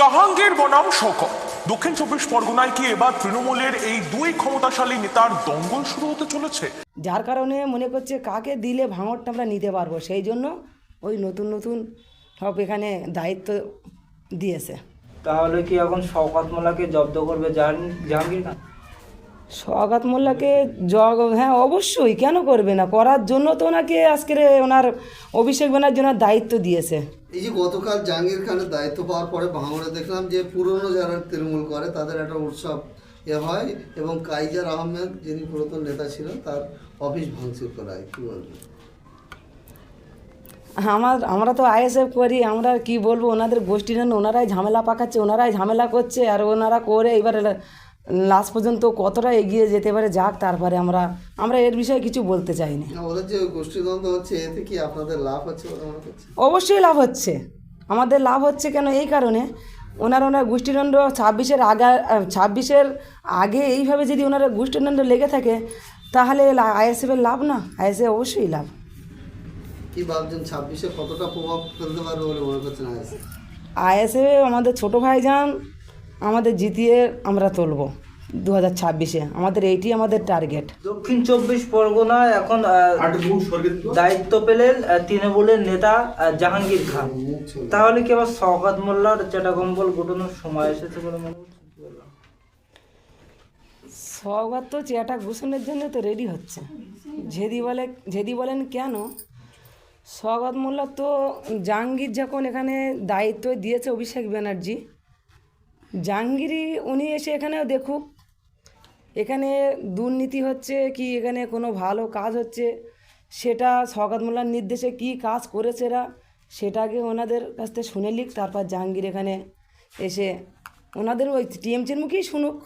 জাহাঙ্গীর বনাম শকত। দক্ষিণ চব্বিশ পরগনায় কি এবার তৃণমূলের এই দুই ক্ষমতাশালী নেতার দঙ্গল শুরু হতে চলেছে? যার কারণে মনে করছে কাকে দিলে ভাঙরটা আমরা নিতে পারব? সেই জন্য ওই নতুন নতুন সব এখানে দায়িত্ব দিয়েছে। তাহলে কি এখন শওকাত মোল্লাকে জব্দ করবে জাহাঙ্গীর খান? সগাত মোল্লাকে জগ হ্যাঁ অবশ্যই কেন করবে না? করার জন্য তো ওনাকে আজকের ওনার অভিষেক ব্যানার জন্য দায়িত্ব দিয়েছে। এই যে গতকাল জাহাঙ্গীর খানের দায়িত্ব পাওয়ার পরে ভাঙড়ে দেখলাম যে পুরনো যারা তৃণমূল করে তাদের একটা উৎসব এ হয় এবং কাইজার আহমেদ যিনি পুরাতন নেতা ছিলেন তার অফিস ভাঙচুর করা হয়। কী বলবেন? আমার আমরা তো আইএসএফ করি আমরা কি বলব? ওনাদের গোষ্ঠীর জন্য ওনারাই ঝামেলা পাকাচ্ছে ওনারাই ঝামেলা করছে আর ওনারা করে এবার লাস্ট পর্যন্ত কতটা এগিয়ে যেতে পারে যাক তারপরে আমরা আমরা এর বিষয়ে কিছু বলতে চাইনি। না, ওদের যে গোষ্ঠীদ্বন্দ্ব হচ্ছে এতে কি আপনাদের লাভ হচ্ছে অবশ্যই লাভ হচ্ছে। আমাদের লাভ হচ্ছে কেন এই কারণে? ওনার ওনার গোষ্ঠীদণ্ড ছাব্বিশের আগা ছাব্বিশের আগে এইভাবে যদি ওনারা গোষ্ঠীদণ্ড লেগে থাকে তাহলে আইএসএফের লাভ না? আইএসএফ অবশ্যই লাভ। কি ভাবছেন ছাব্বিশে কতটা প্রভাব ফেলতে পারবে বলে মনে করছেন আইএসএ আইএসএফ আমাদের ছোটো ভাইজান আমাদের জিতিয়ে আমরা তুলব দু হাজার ছাব্বিশে। আমাদের এইটি আমাদের টার্গেট দক্ষিণ চব্বিশ পরগনা এখন দায়িত্ব পেলেন তৃণমূলের নেতা জাহাঙ্গীর খান। তাহলে কি আবার শওকাত মোল্লার চেটাকম্বল ঘটনার সময় এসেছে বলে মনে হচ্ছে? কি তো চেয়াটা ঘোষণের জন্য তো রেডি হচ্ছে। যেদি বলে যেদি বলেন কেন? স্বাগত মোল্লা তো জাহাঙ্গীর যখন এখানে দায়িত্ব দিয়েছে অভিষেক ব্যানার্জি জাহাঙ্গীরই উনি এসে এখানেও দেখুক। এখানে দুর্নীতি হচ্ছে কি এখানে কোনো ভালো কাজ হচ্ছে সেটা স্বাগত মোল্লার নির্দেশে কি কাজ করেছে এরা সেটাকে ওনাদের কাছ থেকে শুনে লিখ তারপর জাহাঙ্গীর এখানে এসে ওনাদের ওই টিএমসির মুখেই শুনুক।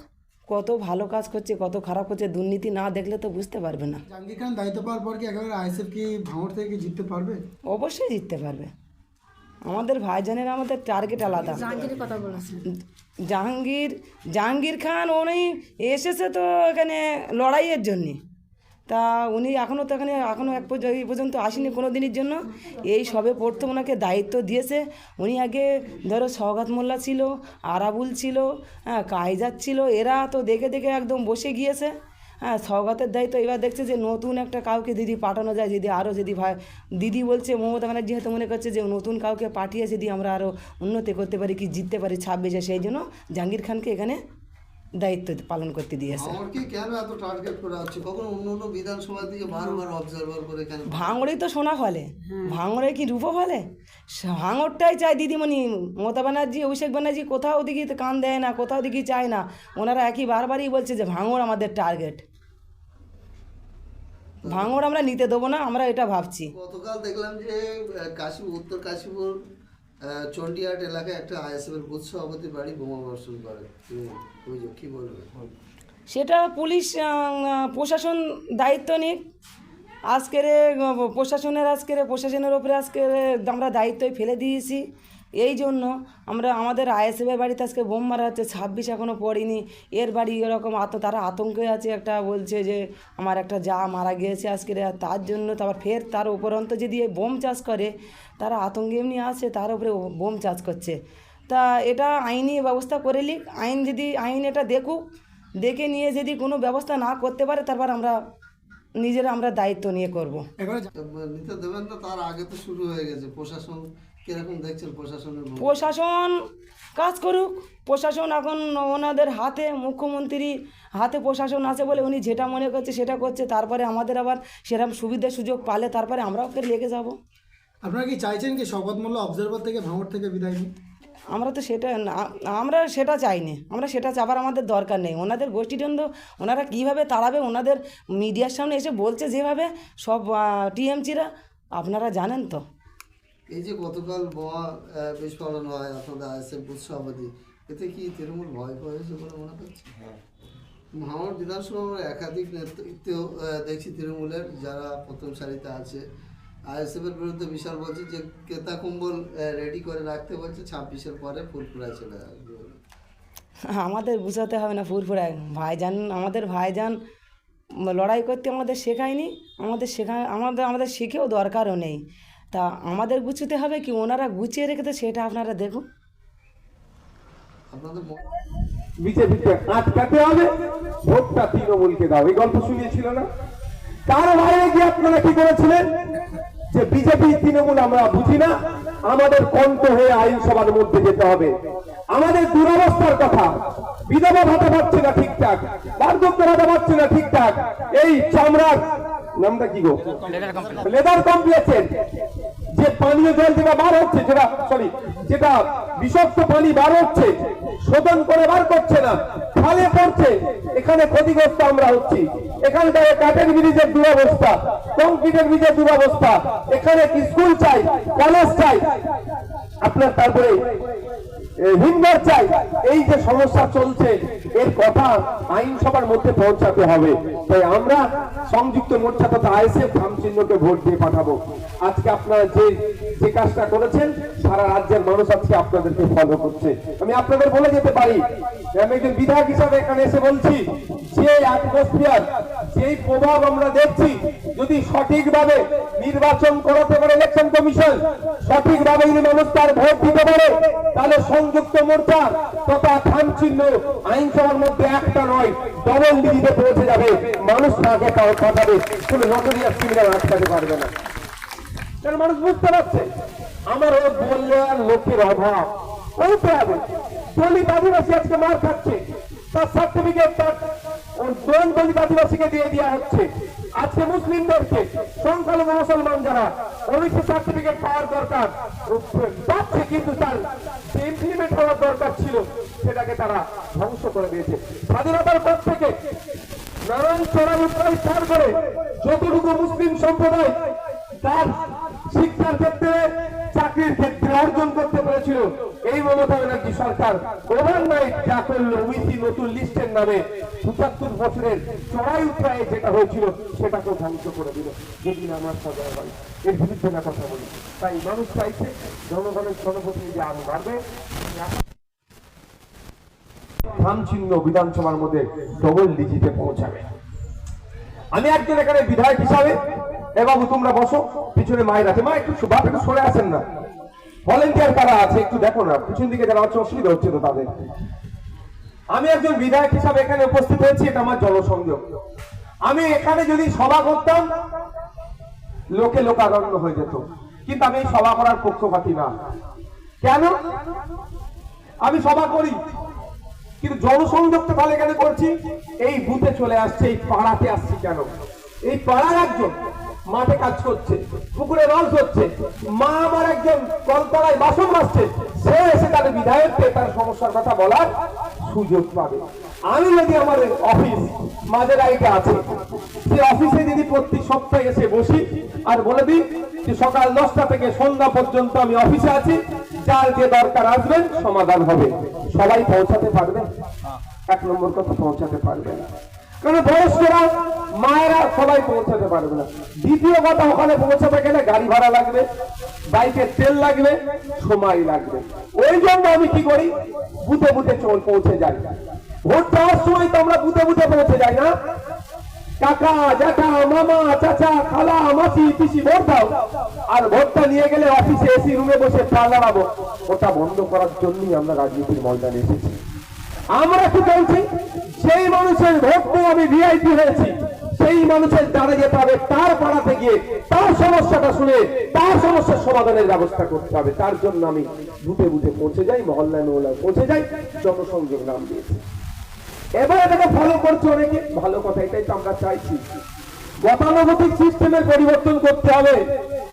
কত ভালো কাজ করছে কত খারাপ করছে দুর্নীতি না দেখলে তো বুঝতে পারবে না। জাহাঙ্গীর খান দায়িত্ব পাওয়ার পর কি একেবারে আইএসএফ কি ভাঙড় থেকে জিততে পারবে? অবশ্যই জিততে পারবে। আমাদের ভাইজানের আমাদের টার্গেট আলাদা। জাহাঙ্গীর জাহাঙ্গীর খান উনি এসেছে তো এখানে লড়াইয়ের জন্যে। তা উনি এখনও তো এখানে এখনও এক এই পর্যন্ত আসেনি কোনো দিনের জন্য। এই সবে প্রথম ওনাকে দায়িত্ব দিয়েছে। উনি আগে ধরো সওগাত মোল্লা ছিল আরাবুল ছিল হ্যাঁ কাইজার ছিল এরা তো দেখে দেখে একদম বসে গিয়েছে। হ্যাঁ স্বগতের দায়িত্ব। এবার দেখছে যে নতুন একটা কাউকে দিদি পাঠানো যায়, যদি আরও যদি ভাই দিদি বলছে, মমতা ব্যানার্জি হয়তো মনে করছে যে নতুন কাউকে পাঠিয়ে যদি আমরা আরও উন্নতি করতে পারি, কি জিততে পারি ছাব্বিশে, সেই জন্য জাহাঙ্গীর খানকে এখানে দায়িত্ব পালন করতে দিয়েছে ভাঙড়কে কেন এত টার্গেট করা হচ্ছে কখন অন্য অন্য বিধানসভা থেকে বারবার অবজারভার করে কেন? ভাঙড়েই তো সোনা ফলে। ভাঙড়ে কি রূপো ফলে? ভাঙড়টাই চায় দিদিমণি মমতা ব্যানার্জি অভিষেক ব্যানার্জি কোথাও দিকে কান দেয় না কোথাও দিকে চায় না। ওনারা একই বারবারই বলছে যে ভাঙড় আমাদের টার্গেট ভাঙড় আমরা নিতে দেবো না আমরা এটা ভাবছি। গতকাল দেখলাম যে কাশীপুর উত্তর কাশীপুর আহ, এলাকায় একটা আইএসএফের বুথ সভাপতি বাড়ি বোমা বর্ষণ করে। কি বলবেন সেটা পুলিশ প্রশাসন দায়িত্ব নিক। আজকের প্রশাসনের আজকের প্রশাসনের ওপরে আজকের আমরা দায়িত্বই ফেলে দিয়েছি। এই জন্য আমরা আমাদের আইএসএফের বাড়িতে আজকে বোম মারা হচ্ছে, ছাব্বিশ এখনও পড়িনি। এর বাড়ি এরকম আত, তারা আতঙ্কে আছে, একটা বলছে যে আমার একটা যা মারা গিয়েছে আজকে তার জন্য তারপর ফের তার উপরন্ত যদি এই বোম চাষ করে। তারা আতঙ্কে এমনি আছে, তার উপরে বোম চাষ করছে। তা এটা আইনি ব্যবস্থা করে লিক আইন যদি, আইন এটা দেখুক, দেখে নিয়ে যদি কোনো ব্যবস্থা না করতে পারে, তারপর আমরা নিজেরা আমরা দায়িত্ব নিয়ে করব। নিতে দেবেন না তার আগে তো শুরু হয়ে গেছে প্রশাসন। কীরকম দেখছেন প্রশাসনের প্রশাসন কাজ করুক। প্রশাসন এখন ওনাদের হাতে মুখ্যমন্ত্রী হাতে প্রশাসন আছে বলে উনি যেটা মনে করছে সেটা করছে। তারপরে আমাদের আবার সেরকম সুবিধা সুযোগ পালে তারপরে আমরাও ফের লেগে যাব। আপনারা কি চাইছেন কি শওকত মোল্লা অবজারভার থেকে ভাঙড় থেকে বিদায় নিন আমরা তো সেটা না- আমরা সেটা চাইনি। আমরা সেটা চাবার আমাদের দরকার নেই। ওনাদের গোষ্ঠীদ্বন্দ্ব ওনারা কীভাবে তাড়াবে? ওনাদের মিডিয়ার সামনে এসে বলছে যেভাবে সব টিএমসিরা। আপনারা জানেন তো। এই যে গতকাল বোমা বিস্ফোরণ হয় আপনাদের আইএসএফ বুথ সভাপতি এতে কি তৃণমূল ভয় পেয়েছে বলে মনে করছে ভাঙড় বিধানসভার একাধিক নেতৃত্ব দেখছি তৃণমূলের যারা প্রথম সারিতে আছে আইএসএফ এর বিরুদ্ধে বিশাল বলছে যে কেতা কম্বল রেডি করে রাখতে বলছে ছাব্বিশের পরে ফুলপুরায় চলে আসবে আমাদের বুঝাতে হবে না ফুরফুরায় ভাইজান আমাদের ভাইজান লড়াই করতে আমাদের শেখায়নি আমাদের শেখা আমাদের আমাদের শিখেও দরকারও নেই। তা আমাদের গুছোতে হবে কি ওনারা গুছিয়ে রেখেছে সেটা আপনারা দেখুন। হবে ভোটটা তৃণমূলকে দাও। এই গল্প শুনিয়েছিল না? তার বাইরে গিয়ে আপনারা কি করেছিলেন? যে বিজেপি তৃণমূল আমরা বুঝি না আমাদের কণ্ঠ হয়ে আইনসভার মধ্যে যেতে হবে। আমাদের দুরবস্থার কথা বিধবা ভাতা পাচ্ছে না ঠিকঠাক বার্ধক্য ভাতা পাচ্ছে না ঠিকঠাক এই চামড়ার নামটা কি গো? লেদার কমপ্লেক্সের যে পানীয় জল যেটা বার হচ্ছে, যেটা সরি যেটা বিষাক্ত পানি বার হচ্ছে, শোধন করে বার করছে না, খালে পড়ছে, এখানে ক্ষতিগ্রস্ত আমরা হচ্ছি। এখানটায় কাঠের ব্রিজের দুরবস্থা, কংক্রিটের ব্রিজের দুরবস্থা, এখানে স্কুল চাই কলেজ চাই? আপনার তারপরে হিমঘর চাই। এই যে সমস্যা চলছে, এর কথা আইনসভার মধ্যে পৌঁছাতে হবে। তাই আমরা সংযুক্ত মোর্চা তথা আইএসএফ চিহ্নকে ভোট দিয়ে পাঠাবো। আজকে আপনারা যে যে কাজটা করেছেন, সারা রাজ্যের মানুষ আজকে আপনাদেরকে ফলো করছে। আমি আপনাদের বলে যেতে পারি, আমি একজন বিধায়ক হিসাবে এখানে এসে বলছি, যে অ্যাটমসফিয়ার যেই প্রভাব আমরা দেখছি যদি সঠিকভাবে নির্বাচন করাতে পারে ইলেকশন কমিশন সঠিকভাবে মানুষ তার ভোট দিতে পারে, তাহলে সংযুক্ত মোর্চা তথা খান চিহ্ন আইনসভার মধ্যে একটা নয় ডবল ডিজিটে পৌঁছে যাবে। মানুষ তাকে পাঠাবে কোনো নটরিয়াস ক্রিমিনাল আটকাতে পারবে না। কারণ মানুষ বুঝতে পারছে, আমার ও বললে আর লোকের অভাব। বলতে হবে দলিত আদিবাসী আজকে মার খাচ্ছে, তার সার্টিফিকেট তার দলিত আদিবাসীকে দিয়ে দেওয়া হচ্ছে। আজকে মুসলিমদেরকে সংখ্যালঘু মুসলমান যারা ওবিসি সার্টিফিকেট পাওয়ার দরকার পাচ্ছে কিন্তু তার ইমপ্লিমেন্ট হওয়ার দরকার ছিল, সেটাকে তারা ধ্বংস করে দিয়েছে। স্বাধীনতার পর থেকে যতটুকু মুসলিম সম্প্রদায় তার শিক্ষার ক্ষেত্রে চাকরির ক্ষেত্রে অর্জন করতে পেরেছিল। এই মমতা ব্যানার্জি সরকার ওভারনাইট যা করল উইথি নতুন লিস্টের নামে পঁচাত্তর বছরের চড়াই উৎরায় যেটা হয়েছিল, সেটাকে ধ্বংস করে দিল। যেদিন আমার সদয় হয়, এর বিরুদ্ধে না কথা বলি। তাই মানুষ চাইছে, জনগণের জনপ্রতিনিধি আরও বাড়বে। চিহ্ন বিধানসভার মধ্যে ডবল ডিজিটে পৌঁছাবে। আমি একজন এখানে বিধায়ক হিসাবে, এ তোমরা বসো, পিছনে মায়ের আছে। মা, একটু বাপ একটু সরে আসেন না। ভলেন্টিয়ার কারা আছে একটু দেখো না, পিছন দিকে যারা আছে অসুবিধা হচ্ছে তো তাদের। আমি একজন বিধায়ক হিসাবে এখানে উপস্থিত হয়েছি, এটা আমার জনসংযোগ। আমি এখানে যদি সভা করতাম, লোকে লোকারণ্য হয়ে যেত। কিন্তু আমি সভা করার পক্ষপাতি না। কেন? আমি সভা করি, কিন্তু জনসংযোগটা তাহলে এখানে করছি। এই বুথে চলে আসছে, এই পাড়াতে আসছি কেন? এই পাড়ার একজন মাঠে কাজ করছে, পুকুরে মাছ ধরছে, মা আমার একজন কলতলায় বাসন মাজছে, সে এসে তার বিধায়ককে তার সমস্যার কথা বলার সুযোগ পাবে। আমি যদি আমার অফিস, মাঝে রাইটে আছে, সে অফিসে যদি প্রতি সপ্তাহে এসে বসি আর বলে দিই যে সকাল দশটা থেকে সন্ধ্যা পর্যন্ত আমি অফিসে আছি, যার যে দরকার আসবেন সমাধান হবে। সবাই পৌঁছাতে পারবে? এক নম্বর কথা, পৌঁছাতে পারবে না। কারণ বয়স্করা, মায়েরা সবাই পৌঁছাতে পারবে না। দ্বিতীয় কথা, ওখানে পৌঁছাতে গেলে গাড়ি ভাড়া লাগবে বাইকের তেল লাগবে, সময় লাগবে। ওই জন্য আমি কি করি? বুথে বুথে চল, পৌঁছে যাই। ভোট দেওয়ার সময় তো আমরা বুথে বুথে পৌঁছে যাই না। কাকা, জ্যাঠা, মামা, চাচা, খালা, মাসি, পিসি, ভোট দাও। আর ভোটটা নিয়ে গেলে অফিসে এসি রুমে বসে পা লাগাবো ওটা বন্ধ করার জন্যই আমরা রাজনীতির ময়দানে এসেছি। আমরা কি বলছি সেই মানুষের পেয়ে আমি ভিআইপি হয়েছি। সেই মানুষের যেতে হবে তার পাড়াতে গিয়ে তার সমস্যাটা শুনে, তার সমস্যার সমাধানের ব্যবস্থা করতে হবে। তার জন্য আমি বুথে বুথে পৌঁছে যাই, মহল্লায় মহল্লায় পৌঁছে যাই, জনসংযোগ নাম দিয়েছি। এবার এটাকে ফলো করছে অনেকে। ভালো কথা, এটাই তো আমরা চাইছি। গতানুগতিক সিস্টেমের পরিবর্তন করতে হবে।